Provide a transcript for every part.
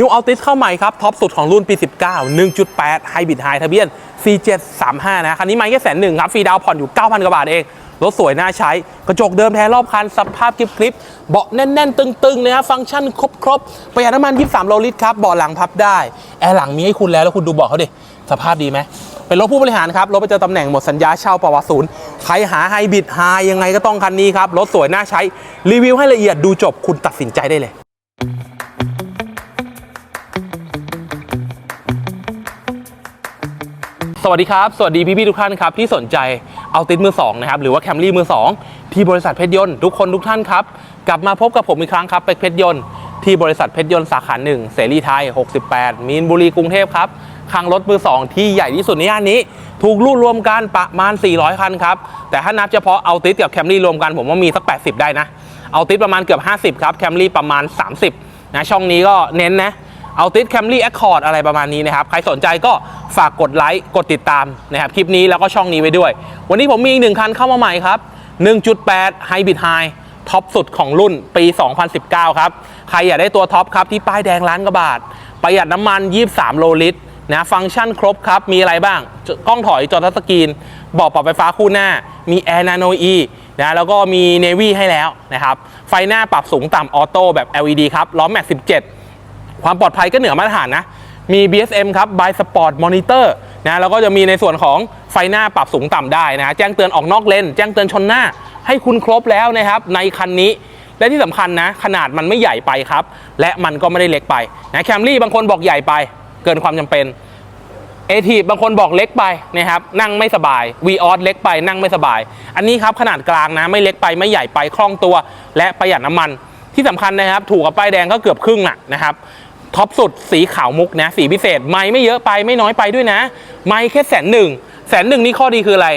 นิวอัลติสเข้าใหม่ครับ ท็อปสุดของรุ่นปี 19 1.8ไฮบริดไฮทะเบียน C735 นะ คันนี้ไม่แค่แสนหนึ่งครับ ฟรีดาวผ่อนอยู่ 9,000 กว่าบาทเอง รถสวยน่าใช้ กระจกเดิมแท้รอบคัน สภาพกริบกริบเบาะแน่น ๆ ตึง ๆ นะครับฟังก์ชันครบๆประหยัดน้ำมัน 23โลลิตรครับ เบาะหลังพับได้ แอร์หลังมีให้คุณแล้ว แล้วคุณดูเบาะเขาดิ สภาพดีไหม เป็นรถผู้บริหารครับ รถประจำตำแหน่งหมดสัญญาเช่าประวัติศูนย์ใครหาไฮบริดไฮยังไงก็ต้องคันนี้ครับ รถสวยน่าใช้ รีวิวให้ละเอียดดูจบคุณตัดสินใจได้เลย วัสดีครับ สวัสดีพี่ๆทุกท่านครับที่สนใจเอาติดมือ2นะครับหรือว่าแคมรี่มือ 2 ที่บริษัทเพชรยนต์ทุกคนทุกท่านครับ กลับมาพบกับผมอีกครั้งครับเป็กเพชรยนต์ที่บริษัทเพชรยนต์สาขาหนึ่งเสรีไทย 68 มีนบุรีกรุงเทพครับคลังรถมือ 2 ที่ใหญ่ที่สุดในย่านนี้ ถูกรูดรวมกันประมาณ 400 คันครับ แต่ถ้านับเฉพาะเอาติดกับแคมรี่รวมกันผมว่ามีสัก 80 ได้นะเอาติดประมาณเกือบ 50 ครับแคมรี่ประมาณ 30นะช่องนี้ก็เน้นนะ เอาติดแคมรี่แอคคอร์ดอะไรประมาณนี้นะครับ ใครสนใจก็ฝากกดไลค์กดติดตามนะครับคลิปนี้แล้วก็ช่องนี้ไว้ด้วย วันนี้ผมมีอีกหนึ่งคันเข้ามาใหม่ครับ 1.8 Hybrid High ท็อปสุดของรุ่นปี 2019 ครับ ใครอยากได้ตัวท็อปครับที่ป้ายแดงล้านกว่าบาท ประหยัดน้ำมัน 23 โลลิตรนะฟังก์ชันครบครับ มีอะไรบ้าง กล้องถอยจอทัชสกรีนเบอกปรับไฟฟ้าคู่หน้า มี Air Nano E นะแล้วก็มี Navy ให้แล้วนะครับ ไฟหน้าปรับสูงต่ำออโต้แบบ LED ครับ ล้อแม็ก17 ความปลอดภัยก็เหนือมาตรฐานนะ มี BSM ครับ by Sport Monitor นะแล้วก็จะมีในส่วนของไฟหน้าปรับสูงต่ำได้นะแจ้งเตือนออกนอกเลนแจ้งเตือนชนหน้า ให้คุณครบแล้วนะครับ ในคันนี้และที่สำคัญนะ ขนาดมันไม่ใหญ่ไปครับ และมันก็ไม่ได้เล็กไปนะแคมรี่บางคนบอกใหญ่ไป เกินความจำเป็นเอทีบางคนบอกเล็กไปนะครับนั่งไม่สบายวีออสเล็กไปนั่งไม่สบาย อันนี้ครับขนาดกลางนะไม่เล็กไปไม่ใหญ่ไปคล่องตัว และประหยัดน้ำมัน ที่สำคัญนะครับ ถูกกับป้ายแดงก็เกือบครึ่งน่ะนะครับ ท็อปสุดสีขาวมุกนะสีพิเศษไม่ไม่เยอะไปไม่น้อยไปด้วยนะ ไม่แค่แสนหนึ่งแสนหนึ่งนี่ข้อดีคืออะไร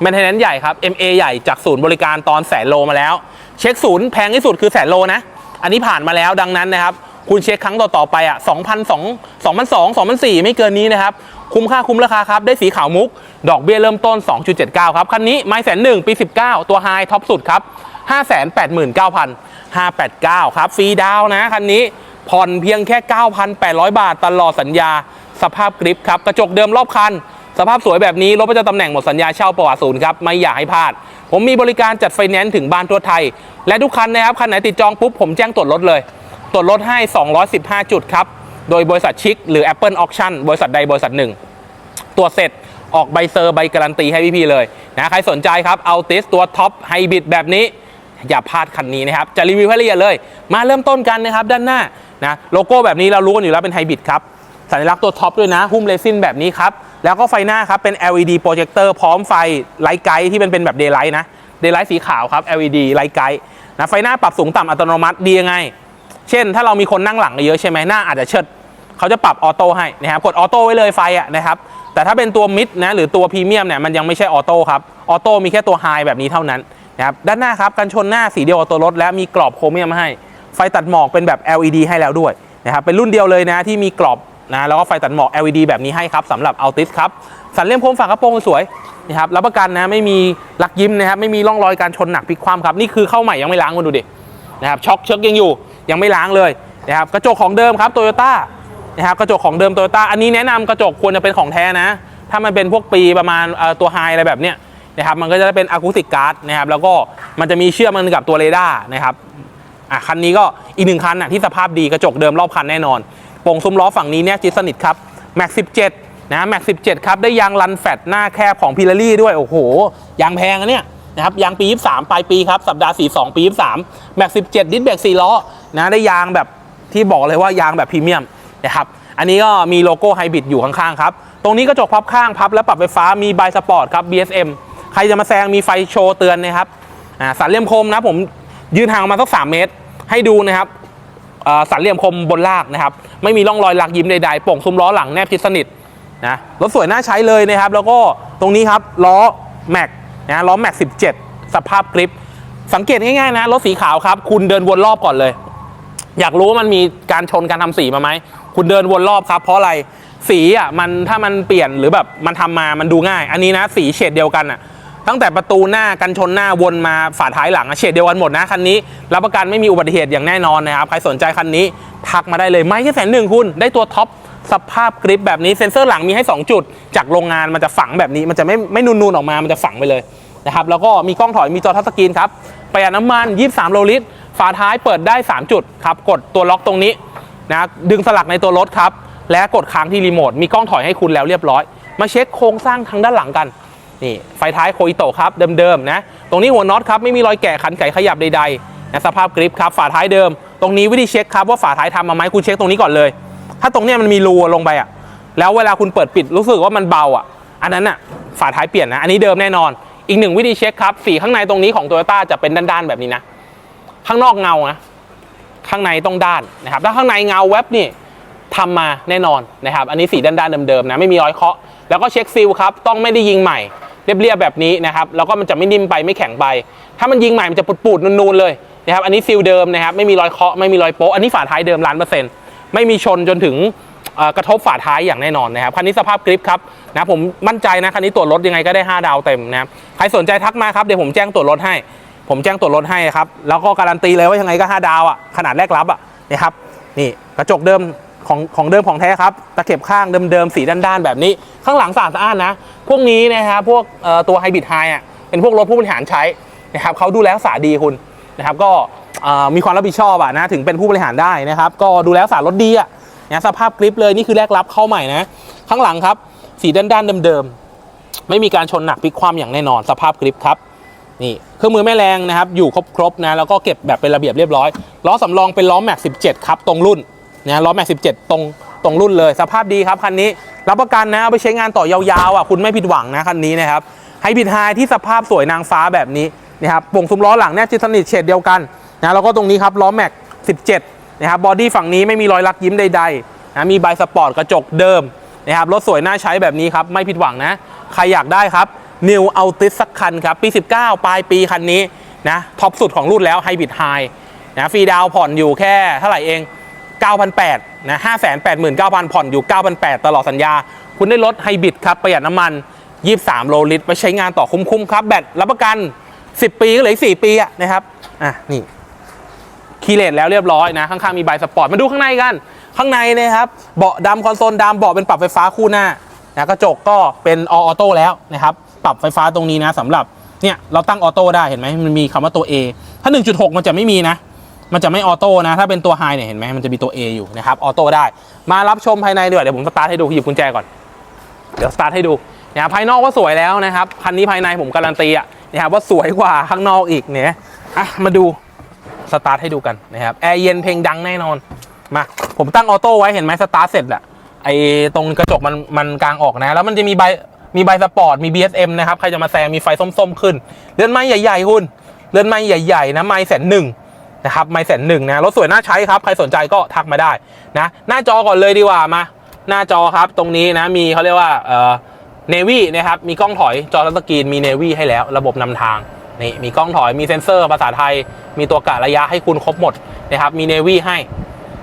แมนเทนแนนใหญ่ครับ MA ใหญ่จากศูนย์บริการตอนแสนโลมาแล้ว เช็คศูนย์แพงที่สุดคือแสนโลนะ อันนี้ผ่านมาแล้วดังนั้นนะครับ คุณเช็คครั้งต่อๆไปอะ2,002 2,002 2,004ไม่เกินนี้นะครับ คุ้มค่าคุ้มราคาครับ ได้สีขาวมุก ดอกเบี้ยเริ่มต้น 2.79 ครับ คันนี้ไม้แสนหนึ่งปี 19 ตัวไฮท็อปสุดครับ 589,589 ครับฟรีดาวน์นะคันนี้ ผ่อนเพียงแค่ 9,800 บาทตลอดสัญญา สภาพกริปครับ กระจกเดิมรอบคัน สภาพสวยแบบนี้ รถประจำตำแหน่งหมดสัญญาเช่าประวัติศูนย์ครับ ไม่อยากให้พลาด ผมมีบริการจัดไฟแนนซ์ถึงบ้านทั่วไทย และทุกคันนะครับ คันไหนติดจองปุ๊บ ผมแจ้งตรวจรถเลย ตรวจรถให้ 215 จุดครับ โดยบริษัทชิคหรือ Apple Auction บริษัทใดบริษัทหนึ่ง ตรวจเสร็จออกใบเซอร์ใบการันตีให้พี่ๆเลยนะใครสนใจครับเอาติสตัวท็อปไฮบริดแบบนี้อย่าพลาดคันนี้นะครับ จะรีวิวให้ละเอียดเลย มาเริ่มต้นกันนะครับ ด้านหน้า นะโลโก้แบบนี้เรารู้กันอยู่แล้วเป็นไฮบริดครับสัญลักษณ์ตัวท็อปด้วยนะ หุ้มเรซินแบบนี้ครับ แล้วก็ไฟหน้าครับเป็น LED โปรเจคเตอร์พร้อมไฟไลท์ไกด์ที่เป็นเป็นแบบเดย์ไลท์นะเดย์ไลท์สีขาวครับ LED ไลท์ไกด์นะไฟหน้าปรับสูงต่ำอัตโนมัติดียังไง เช่น ถ้าเรามีคนนั่งหลังเยอะใช่ไหมหน้าอาจจะเชิดเขาจะปรับออโต้ให้นะครับกดออโต้ไว้เลยไฟอะนะครับแต่ถ้าเป็นตัวมิดนะหรือตัวพรีเมียมเนี่ยมันยังไม่ใช่ออโต้ครับออโต้มีแค่ตัวไฮแบบนี้เท่านั้นนะครับด้านหน้าครับกันชนหน้าสีเดียวกับตัวรถและมีกรอบโครเมียมให้ ไฟตัดหมอกเป็นแบบ LED ให้แล้วด้วยนะครับเป็นรุ่นเดียวเลยนะที่มีกรอบนะแล้วก็ไฟตัดหมอก LED แบบนี้ให้ครับสำหรับ Altis ครับสันเลี่ยมโค้งฝากระโปรงสวยนะครับรับประกันนะไม่มีลักยิ้มนะครับไม่มีร่องรอยการชนหนักพลิกคว่ำครับนี่คือเข้าใหม่ยังไม่ล้างคุณดูดินะครับช็อคเชิกยังอยู่ยังไม่ล้างเลยนะครับกระจกของเดิมครับโตโยต้านะครับกระจกของเดิมโตโยต้าอันนี้แนะนำกระจกควรจะเป็นของแท้นะ ถ้ามันเป็นพวกปีประมาณตัวไฮอะไรแบบเนี้ยนะครับมันก็จะเป็นอะคูสติกการ์ดนะครับแล้วก็มันจะมีเชื่อมมันกับตัวเรดาร์นะครับ อะคันนี้ก็อีกหนึ่งคันน่ะที่สภาพดีกระจกเดิมรอบคันแน่นอนโป่งซุ้มล้อฝั่งนี้เนี่ยจิตสนิทครับแม็ก17นะแม็ก17ครับได้ยางรันแฟตหน้าแคบของพิลารี่ด้วยโอ้โหยางแพงอะเนี่ยนะครับยางปี 23 ปลายปีครับสัปดาห์ 42 ปี 23 แม็ก 17 ดิสเบรก4ล้อนะได้ยางแบบที่บอกเลยว่ายางแบบพรีเมียมนะครับอันนี้ก็มีโลโก้ไฮบริดอยู่ข้างๆครับ ตรงนี้กระจกพับข้างพับและปรับไฟฟ้ามีบายสปอร์ตครับ BSM ใครจะมาแซงมีไฟโชว์เตือนนะครับอ่าสันเลี่ยมคมนะผม ยืนห่างออกมาสัก3เมตร ให้ดูนะครับสันเหลี่ยมคมบนลากนะครับ ไม่มีร่องรอยหลักยิ้มใดๆโป่งซุ้มล้อหลังแนบชิดสนิทนะรถสวยน่าใช้เลยนะครับ แล้วก็ตรงนี้ครับล้อแม็กนะล้อแม็ก 17 สภาพกริป สังเกตง่ายๆนะรถสีขาวครับ คุณเดินวนรอบก่อนเลย อยากรู้ว่ามันมีการชนการทำสีมาไหมคุณเดินวนรอบครับ เพราะอะไรสีอะมันถ้ามันเปลี่ยนหรือแบบมันทำมามันดูง่าย อันนี้นะสีเฉดเดียวกันอะ ตั้งแต่ประตูหน้ากันชนหน้าวนมาฝาท้ายหลังเฉดเดียวกันหมดนะคันนี้รับประกันไม่มีอุบัติเหตุอย่างแน่นอนนะครับใครสนใจคันนี้ทักมาได้เลยไม่แค่แสนหนึ่งคุณได้ตัวท็อปสภาพกริปแบบนี้เซ็นเซอร์หลังมีให้ 2 จุด จากโรงงานมันจะฝังแบบนี้มันจะไม่ไม่นูนๆออกมามันจะฝังไปเลยนะครับแล้วก็มีกล้องถอยมีจอทัชสกรีนครับประหยัดน้ำมัน 23 โลลิตร ฝาท้ายเปิดได้ 3 จุดครับกดตัวล็อกตรงนี้นะดึงสลักในตัวรถครับและกดค้างที่รีโมทมีกล้องถอยให้คุณแล้วเรียบร้อย มาเช็คโครงสร้างทางด้านหลังกัน นี่ไฟท้ายโคอิโตะครับเดิมๆนะตรงนี้หัวน็อตครับไม่มีรอยแกะขันไก่ขยับใดๆนะสภาพกริปครับฝาท้ายเดิม ตรงนี้วิธีเช็คครับว่าฝาท้ายทำมาไหมคุณเช็คตรงนี้ก่อนเลย ถ้าตรงนี้มันมีรูลงไปอะแล้วเวลาคุณเปิดปิดรู้สึกว่ามันเบาอะ อันนั้นอะฝาท้ายเปลี่ยนนะอันนี้เดิมแน่นอน อีกหนึ่งวิธีเช็คครับสีข้างในตรงนี้ของโตโยต้าจะเป็นด้านๆแบบนี้นะข้างนอกเงานะข้างในต้องด้านนะครับถ้าข้างในเงาแว็บนี่ทำมาแน่นอนนะครับอันนี้สีด้านๆเดิมๆนะไม่มีรอยเคาะแล้วก็เช็คซิลครับต้องไม่ได้ยิงใหม่ เรียบๆแบบนี้นะครับแล้วก็มันจะไม่นิ่มไปไม่แข็งไป ถ้ามันยิงใหม่มันจะปูดๆนูนๆเลยนะครับอันนี้ซิลเดิมนะครับไม่มีรอยเคาะไม่มีรอยโป๊ะอันนี้ฝาท้ายเดิมล้านเปอร์เซ็นต์ไม่มีชนจนถึงกระทบฝาท้ายอย่างแน่นอนนะครับคันนี้สภาพกริปครับนะผมมั่นใจนะคันนี้ตรวจรถยังไงก็ได้ 5 ดาวเต็มนะครับใครสนใจทักมาครับเดี๋ยวผมแจ้งตรวจรถให้ ผมแจ้งตรวจรถให้ครับแล้วก็การันตีเลยว่ายังไงก็ 5 ดาวอะขนาดแรกรับอะนะครับนี่กระจกเดิม ของของเดิมของแท้ครับ ตะเข็บข้างเดิมๆสีด้านๆ แบบนี้ ข้างหลังสะอาดสะอ้านนะ พวกนี้นะครับพวกตัวไฮบริดไฮอะเป็นพวกรถผู้บริหารใช้นะครับเขาดูแลรักษาดีคุณนะครับก็มีความรับผิดชอบอะนะถึงเป็นผู้บริหารได้นะครับ ก็ดูแลรักษารถดีอะนะสภาพกริปเลยนี่คือแรกรับเข้าใหม่นะ ข้างหลังครับ สีด้านๆเดิมๆไม่มีการชนหนักพลิกคว่ำอย่างแน่นอน สภาพกริปครับนี่เครื่องมือแม่แรงนะครับ อยู่ครบๆนะแล้วก็เก็บแบบเป็นระเบียบเรียบร้อยล้อสำรองเป็นล้อแม็ก17 ครับ ตรงรุ่น นะล้อแม็ก17ตรงตรงรุ่นเลย สภาพดีครับคันนี้รับประกันนะเอาไปใช้งานต่อยาวๆอะคุณไม่ผิดหวังนะคันนี้นะครับไฮบริดไฮที่สภาพสวยนางฟ้าแบบนี้นะครับป่งซุ้มล้อหลังแนบชิดสนิทเฉดเดียวกันนะแล้วก็ตรงนี้ครับล้อแม็ก17นะครับบอดี้ฝั่งนี้ไม่มีรอยลักยิ้มใดๆนะมีใบสปอร์ตกระจกเดิมนะครับรถสวยน่าใช้แบบนี้ครับไม่ผิดหวังนะใครอยากได้ครับ New Altis สักคันครับปี 19 ปลายปีคันนี้นะท็อปสุดของรุ่นแล้วไฮบริดไฮนะฟรีดาวผ่อนอยู่แค่เท่าไหร่เอง 9,800นะ589,000 ผ่อนอยู่ 9,800 ตลอดสัญญา คุณได้รถไฮบริดครับ ประหยัดน้ำมัน 23 โลลิตร ไปใช้งานต่อคุ้มๆครับ แบตรับประกัน 10 ปีก็เหลืออีก 4 ปีอะนะครับ อะ นี่คีเลตแล้วเรียบร้อยนะ ข้างๆมีใบสปอร์ต มาดูข้างในกัน ข้างในนะครับ เบาะดำคอนโซลดำเบาะเป็นปรับไฟฟ้าคู่หน้านะกระจกก็เป็นออโต้แล้วนะครับ ปรับไฟฟ้าตรงนี้นะสำหรับเนี่ยเราตั้งออโต้ได้เห็นไหมมันมีคำว่าตัว A ถ้า 1.6 มันจะไม่มีนะ มันจะไม่ออโต้นะ ถ้าเป็นตัวไฮเนี่ยเห็นไหมมันจะมีตัว A อยู่นะครับออโต้ได้ มารับชมภายในดีกว่าเดี๋ยวผมสตาร์ทให้ดูหยิบกุญแจก่อน เดี๋ยวสตาร์ทให้ดูนะครับภายนอกก็สวยแล้วนะครับคันนี้ภายในผมการันตีอะนะครับว่าสวยกว่าข้างนอกอีกเนี่ยอะมาดูสตาร์ทให้ดูกันนะครับแอร์เย็นเพลงดังแน่นอนมาผมตั้งออโต้ไว้เห็นไหมสตาร์ทเสร็จอะไอตรงกระจกมันมันกลางออกนะ แล้วมันจะมีใบมีใบสปอร์ตมี BSM นะครับใครจะมาแซงมีไฟส้มๆขึ้นเรือนไม้ใหญ่ๆคุณเรือนไม้ใหญ่ๆนะไม้แสนหนึ่ง นะครับไม่แสนหนึ่งนะรถสวยน่าใช้ครับ ใครสนใจก็ทักมาได้นะหน้าจอก่อนเลยดีกว่ามาหน้าจอครับตรงนี้นะมีเขาเรียกว่าเอ่อเนวี่นะครับมีกล้องถอยจอทัชสกรีนมีเนวี่ให้แล้วระบบนำทางนี่มีกล้องถอยมีเซ็นเซอร์ภาษาไทย มีตัวกะระยะให้คุณครบหมดนะครับมีเนวี่ให้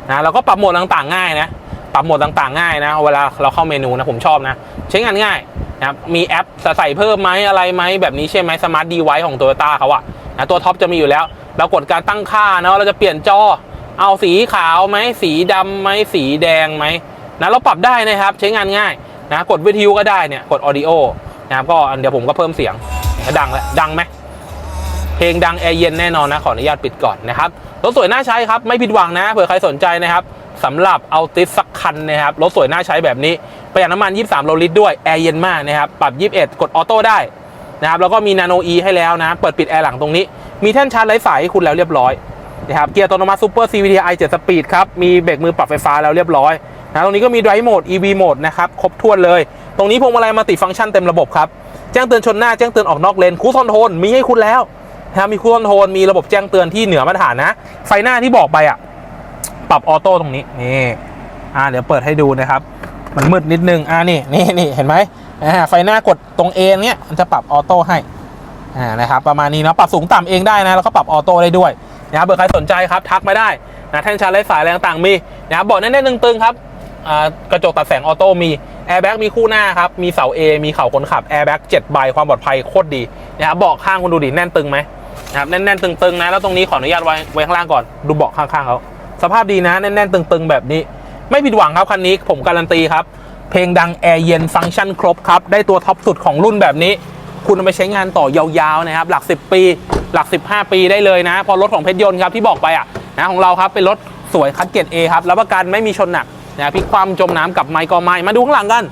นะแล้วก็ปรับโหมดต่างๆง่ายนะปรับโหมดต่างๆง่ายนะเวลาเราเข้าเมนูนะผมชอบนะใช้งานง่ายนะครับมีแอปใส่เพิ่มไหมอะไรไหมแบบนี้ใช่ไหมสมาร์ทดีไวของโตโยต้าเขาอะนะตัวท็อปจะมีอยู่แล้ว เรากดการตั้งค่านะเราจะเปลี่ยนจอ เอาสีขาวไหมสีดำไหมสีแดงไหมนะเราปรับได้นะครับใช้งานง่ายนะกดวิทยุก็ได้เนี่ยกดออดิโอนะครับก็เดี๋ยวผมก็เพิ่มเสียงดังแล้วดังไหมเพลงดังแอร์เย็นแน่นอนนะขออนุญาตปิดก่อนนะครับรถสวยน่าใช้ครับไม่ผิดหวังนะเผื่อใครสนใจนะครับสำหรับเอาติสสักคันนะครับรถสวยน่าใช้แบบนี้ประหยัดน้ำมัน 23โลลิตรด้วยแอร์เย็นมากนะครับปรับ 21 กดออโต้ได้นะครับแล้วก็มีนาโนอีให้แล้วนะเปิดปิดแอร์หลังตรงนี้ มีแท่นชาร์จไร้สายให้คุณแล้วเรียบร้อยนะครับเกียร์อัตโนมัติซูเปอร์ CVT-i 7สปีดครับ มีเบรกมือปรับไฟฟ้าแล้วเรียบร้อยนะตรงนี้ก็มี Drive Mode EV Mode นะครับ ครบถ้วนเลย ตรงนี้พวงมาลัยมัลติฟังก์ชันเต็มระบบครับ แจ้งเตือนชนหน้า แจ้งเตือนออกนอกเลนคูซอนโทนมีให้คุณแล้วนะครับมีคูซอนโทนมีระบบแจ้งเตือนที่เหนือมาตรฐานนะ ไฟหน้าที่บอกไปอะ ปรับออโต้ตรงนี้ นี่อ่าเดี๋ยวเปิดให้ดูนะครับ มันมืดนิดนึง อ่านี่นี่นี่เห็นไหมอ่าไฟหน้ากดตรงเอเนี้ยมันจะปรับออโต้ให้ อ่านะครับประมาณนี้เนาะปรับสูงต่ำเองได้นะแล้วก็ปรับออโต้ได้ด้วยนะครับเบอร์ใครสนใจครับทักมาได้นะแท่นชาร์จไร้สายอะไรต่างๆมีนะครับเบอกแน่นๆตึงๆครับอ่ากระจกตัดแสงออโต้มีแอร์แบ็กมีคู่หน้าครับ มีเสา A มีเข่าคนขับแอร์แบ็ก7ใบความปลอดภัยโคตรดีนะครับเบาะข้างคุณดูดิแน่นตึงไหมนะครับแน่นๆตึงๆนะแล้วตรงนี้ขออนุญาตไว้ไว้ข้างล่างก่อนดูเบาะข้างๆเขาสภาพดีนะแน่นๆตึงๆแบบนี้ ไม่ผิดหวังครับคันนี้ผมการันตีครับเพลงดังแอร์เย็นฟังก์ชันครบครับได้ตัวท็อปสุดของรุ่นแบบนี้ คุณเอาไปใช้งานต่อยาวๆนะครับหลัก 10 ปี หลัก 15 ปีได้เลยนะ พอรถของเพชรยนต์ครับที่บอกไปอะนะของเราครับเป็นรถสวยคัดเกรด A ครับรับประกันไม่มีชนหนักนะพลิกความจมน้ำกับไม้ก็ไม้มาดูข้างหลังกัน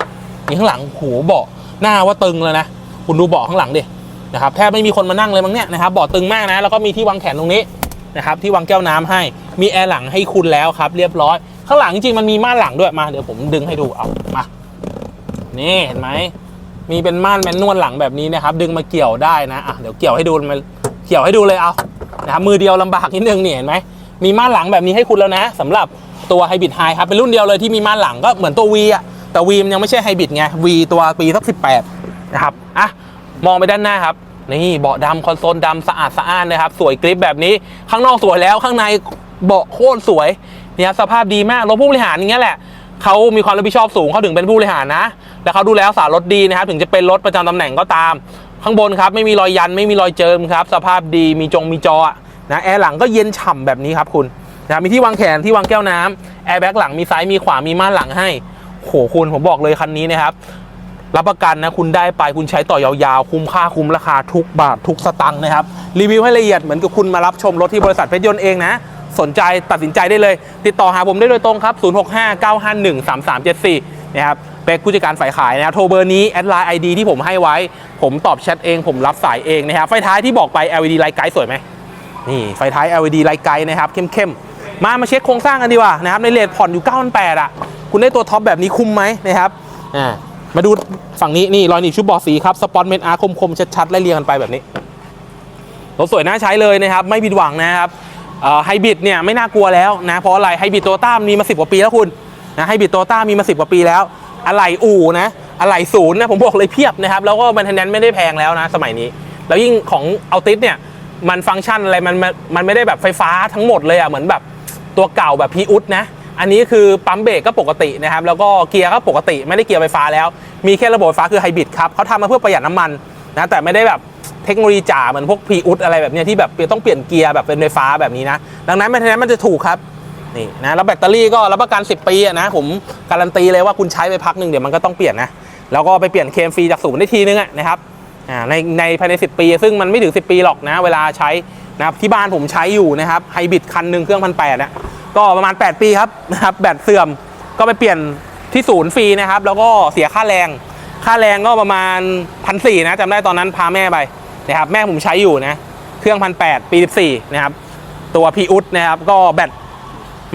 นี่ข้างหลังโหเบาะหน้าว่าตึงเลยนะ คุณดูเบาะข้างหลังดินะครับแทบไม่มีคนมานั่งเลยมั้งเนี่ยนะครับเบาะตึงมากนะ แล้วก็มีที่วางแขนตรงนี้นะครับที่วางแก้วน้ำให้มีแอร์หลังให้คุณแล้วครับ เรียบร้อย ข้างหลังจริงมันมีม่านหลังด้วยมา เดี๋ยวผมดึงให้ดูเอามานี่เห็นไหม มีเป็นม่านแมนนวลหลังแบบนี้นะครับ ดึงมาเกี่ยวได้นะอะเดี๋ยวเกี่ยวให้ดูมาเกี่ยวให้ดูเลยเอานะครับมือเดียวลำบากนิดนึงเนี่ยเห็นไหมมีม่านหลังแบบนี้ให้คุณแล้วนะสำหรับตัวไฮบริดไฮครับเป็นรุ่นเดียวเลยที่มีม่านหลังก็เหมือนตัว V อะแต่ V มันยังไม่ใช่ไฮบริดไง V ตัวปีสัก18นะครับอะมองไปด้านหน้าครับนี่เบาะดำคอนโซลดำสะอาดสะอ้านนะครับ สวยกริปแบบนี้ข้างนอกสวยแล้วข้างในเบาะโคตรสวยเนี่ยสภาพดีมากรถผู้บริหารอย่างเงี้ยแหละ เขามีความรับผิดชอบสูงเขาถึงเป็นผู้บริหารนะ แล้วเขาดูแลรักษารถดีนะครับ ถึงจะเป็นรถประจำตำแหน่งก็ตาม ข้างบนครับไม่มีรอยยันไม่มีรอยเจิมครับ สภาพดีมีจงมีจอนะแอร์หลังก็เย็นฉ่ำแบบนี้ครับคุณนะมีที่วางแขนที่วางแก้วน้ำแอร์แบ็กหลังมีซ้ายมีขวามีม่านหลังให้โหคุณผมบอกเลยคันนี้นะครับรับประกันนะคุณได้ไปคุณใช้ต่อยาวๆ คุ้มค่าคุ้มราคาทุกบาททุกสตังค์นะครับ รีวิวให้ละเอียดเหมือนกับคุณมารับชมรถที่บริษัทเพชรยนต์เองนะ สนใจตัดสินใจได้เลย ติดต่อหาผมได้โดยตรงครับ 0659513374 นะครับเป็นผู้จัดการฝ่ายขายนะครับโทรเบอร์นี้แอดไลน์ไอดีที่ผมให้ไว้ ผมตอบแชทเอง ผมรับสายเองนะครับไฟท้ายที่บอกไป LED ไลท์ไกด์สวยไหมนี่ไฟท้าย LED ไลท์ไกด์นะครับเข้มๆ มามาเช็คโครงสร้างกันดีกว่านะครับในเลทผ่อนอยู่9,800อะคุณได้ตัวท็อปแบบนี้คุ้มไหมนะครับอ่ามาดูฝั่งนี้นี่รอยหนีบชุดบอดสีครับสปอนเมนอาร์คมๆชัดๆไล่เรียงกันไปแบบนี้รถสวยน่าใช้เลยนะครับ ไม่ผิดหวังนะครับ ไฮบริดเนี่ยไม่น่ากลัวแล้วนะเพราะอะไรไฮบริดโตต้ามีมา10กว่าปีแล้วคุณนะไฮบริดโตต้ามีมา10กว่าปีแล้ว อะไหล่อู่นะอะไหล่ศูนย์นะผมบอกเลยเพียบนะครับ แล้วก็มันเทนแนนไม่ได้แพงแล้วนะสมัยนี้ แล้วยิ่งของเอาติสเนี่ยมันฟังก์ชันอะไรมันมันมันไม่ได้แบบไฟฟ้าทั้งหมดเลยอะเหมือนแบบตัวเก่าแบบพีอุดนะอันนี้คือปั๊มเบรกก็ปกตินะครับแล้วก็เกียร์ก็ปกติไม่ได้เกียร์ไฟฟ้าแล้ว มีแค่ระบบไฟฟ้าคือไฮบริดครับเขาทำมาเพื่อประหยัดน้ำมัน นะแต่ไม่ได้แบบเทคโนโลยีจ๋าเหมือนพวกพีอุดอะไรแบบนี้ที่แบบต้องเปลี่ยนเกียร์แบบเป็นไฟฟ้าแบบนี้นะ ดังนั้นแมนเทนแนนมันจะถูกครับนี่นะแล้วแบตเตอรี่ก็รับประกัน 10 ปีนะผมการันตีเลยว่าคุณใช้ไปพักหนึ่งเดี๋ยวมันก็ต้องเปลี่ยนนะแล้วก็ไปเปลี่ยนเคมฟรีจากศูนย์ได้ทีนึงอะนะครับอ่าในในภายใน 10 ปี ซึ่งมันไม่ถึง 10 ปีหรอกนะเวลาใช้นะที่บ้านผมใช้อยู่นะครับไฮบริดคันหนึ่งเครื่องพันแปดอะก็ประมาณ 8 ปีครับนะครับแบตเสื่อมก็ไปเปลี่ยนที่ศูนย์ฟรีนะครับแล้วก็เสียค่าแรง ค่าแรงก็ประมาณพันสี่นะจำได้ตอนนั้นพาแม่ไปนะครับแม่ผมใช้อยู่นะเครื่องพันแปดปี14นะครับตัวพีอุดนะครับก็แบต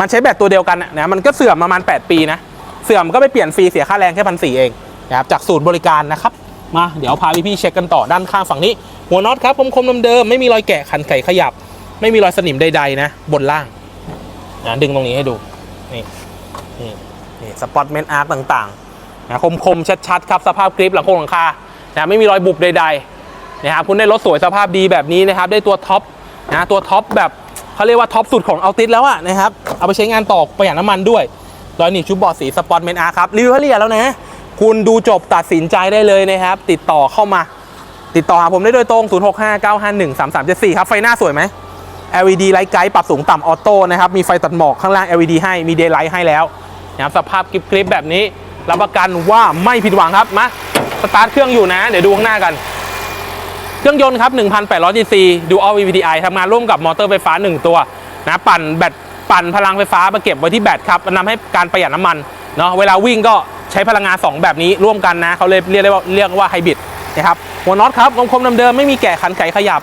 มันใช้แบตตัวเดียวกันน่ะนะมันก็เสื่อมประมาณ 8 ปีนะเสื่อมก็ไปเปลี่ยนฟรีเสียค่าแรงแค่พันสี่เองนะครับจากศูนย์บริการนะครับมาเดี๋ยวพาพี่ๆเช็คกันต่อด้านข้างฝั่งนี้ หัวน็อตครับคมๆเดิมๆไม่มีรอยแกะขันไขขยับ ไม่มีรอยสนิมใดๆนะบนล่างนะดึงตรงนี้ให้ดูนี่นี่นี่สปอตเมนอาร์ต่างๆ นะคมๆชัดๆครับสภาพกริปหลังโครงหลังคานะไม่มีรอยบุบใดๆนะครับคุณได้รถสวยสภาพดีแบบนี้นะครับ ได้ตัวท็อปนะตัวท็อปแบบเขาเรียกว่าท็อปสุดของเอัลติสแล้วอะนะครับเอาไปใช้งานต่อประหยัดน้ำมันด้วยรอยหนีบชุบบอร์ดสีสปอตเมนอาร์ครับรีวิวให้ละเอียแล้วนะ คุณดูจบตัดสินใจได้เลยนะครับ ติดต่อเข้ามา ติดต่อหาผมได้โดยตรง 0659513374 ครับ ไฟหน้าสวยไหม LED ไลท์ไกด์ปรับสูงต่ำออโต้นะครับ มีไฟตัดหมอกข้างล่าง LED ให้มีเดย์ไลท์ให้แล้วนะครับสภาพกริบกริบแบบนี้ รับประกันว่าไม่ผิดหวังครับมาสตาร์ทเครื่องอยู่นะ เดี๋ยวดูข้างหน้ากัน เครื่องยนต์ครับ 1,800 cc Dual VVTi ทำงานร่วมกับมอเตอร์ไฟฟ้า 1 ตัวนะปั่นแบตปั่นพลังไฟฟ้ามาเก็บไว้ที่แบตครับมันทำให้การประหยัดน้ำมันเนาะเวลาวิ่งก็ใช้พลังงาน 2 แบบนี้ร่วมกันนะเขาเลยเรียกได้ว่าเรียกว่าไฮบริดนะครับหัวน็อตครับคมๆเดิมๆไม่มีแกะขันไขขยับ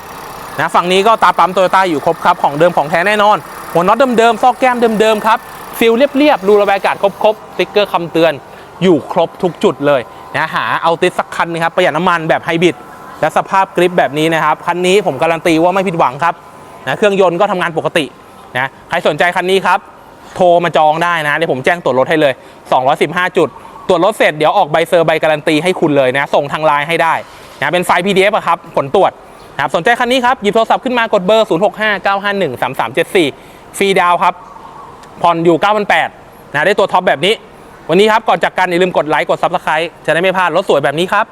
นะฝั่งนี้ก็ตาปั๊มโตโยต้าอยู่ครบครับของเดิมของแท้แน่นอน หัวน็อตเดิมๆซอกแก้มเดิมๆครับฟิลเรียบๆรูระบายอากาศครบๆสติ๊กเกอร์คำเตือน อยู่ครบทุกจุดเลยนะหาเอาติดสักคันนะครับประหยัดน้ำมันแบบไฮบริดและสภาพกริปแบบนี้นะครับคันนี้ผมการันตีว่าไม่ผิดหวังครับนะเครื่องยนต์ก็ทำงานปกตินะใครสนใจคันนี้ครับโทรมาจองได้นะเดี๋ยวผมแจ้งตรวจรถให้เลย 215 จุด ตรวจรถเสร็จเดี๋ยวออกใบเซอร์ใบการันตีให้คุณเลยนะ ส่งทางไลน์ให้ได้นะเป็นไฟล์ PDF อะครับ ผลตรวจนะครับสนใจคันนี้ครับ หยิบโทรศัพท์ขึ้นมากดเบอร์ 0659513374 ฟรีดาวครับ ผ่อนอยู่ 9,800นะได้ตัวท็อปแบบนี้ วันนี้ครับก่อนจากกันอย่าลืมกดไลค์กด Subscribe จะได้ไม่พลาดรถสวยแบบนี้ครับ